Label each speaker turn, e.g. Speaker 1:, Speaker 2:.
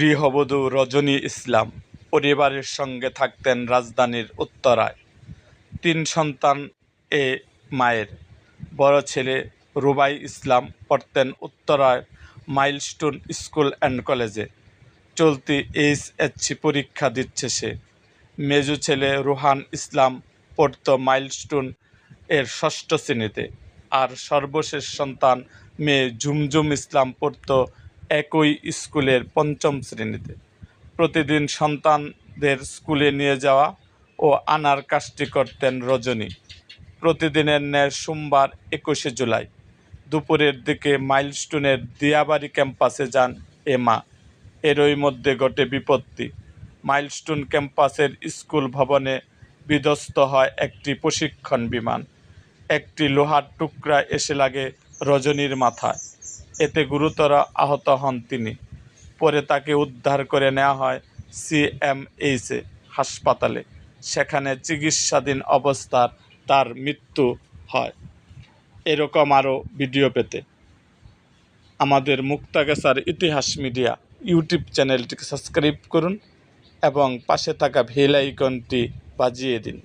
Speaker 1: গৃহবধূ রজনী ইসলাম পরিবারের সঙ্গে থাকতেন রাজধানীর উত্তরায়। তিন সন্তান এ মায়ের। বড় ছেলে রুবাই ইসলাম পড়তেন উত্তরায় মাইলস্টোন স্কুল অ্যান্ড কলেজে। চলতি এইচএসসি পরীক্ষা দিচ্ছে সে। মেজু ছেলে রুহান ইসলাম পড়ত মাইলস্টোন এর ষষ্ঠ শ্রেণীতে। আর সর্বশেষ সন্তান মেয়ে ঝুমঝুম ইসলাম পড়ত একই স্কুলের পঞ্চম শ্রেণীতে। প্রতিদিন সন্তানদের স্কুলে নিয়ে যাওয়া ও আনার কাজটি করতেন রজনী। প্রতিদিনের ন্যায় সোমবার একুশে জুলাই। দুপুরের দিকে মাইলস্টোনের দিয়াবাড়ি ক্যাম্পাসে যান এ মা। এরই মধ্যে ঘটে বিপত্তি। মাইলস্টোন ক্যাম্পাসের স্কুল ভবনে বিধ্বস্ত হয় একটি প্রশিক্ষণ বিমান। একটি লোহার টুকরা এসে লাগে রজনীর মাথায়। এতে গুরুতর আহত হন তিনি। পরে তাকে উদ্ধার করে নেওয়া হয় সিএমএইচে হাসপাতালে। সেখানে চিকিৎসাধীন অবস্থার তার মৃত্যু হয়। এরকম আরও ভিডিও পেতে আমাদের মুক্তাগাছার ইতিহাস মিডিয়া ইউটিউব চ্যানেলটিকে সাবস্ক্রাইব করুন এবং পাশে থাকা বেল আইকনটি বাজিয়ে দিন।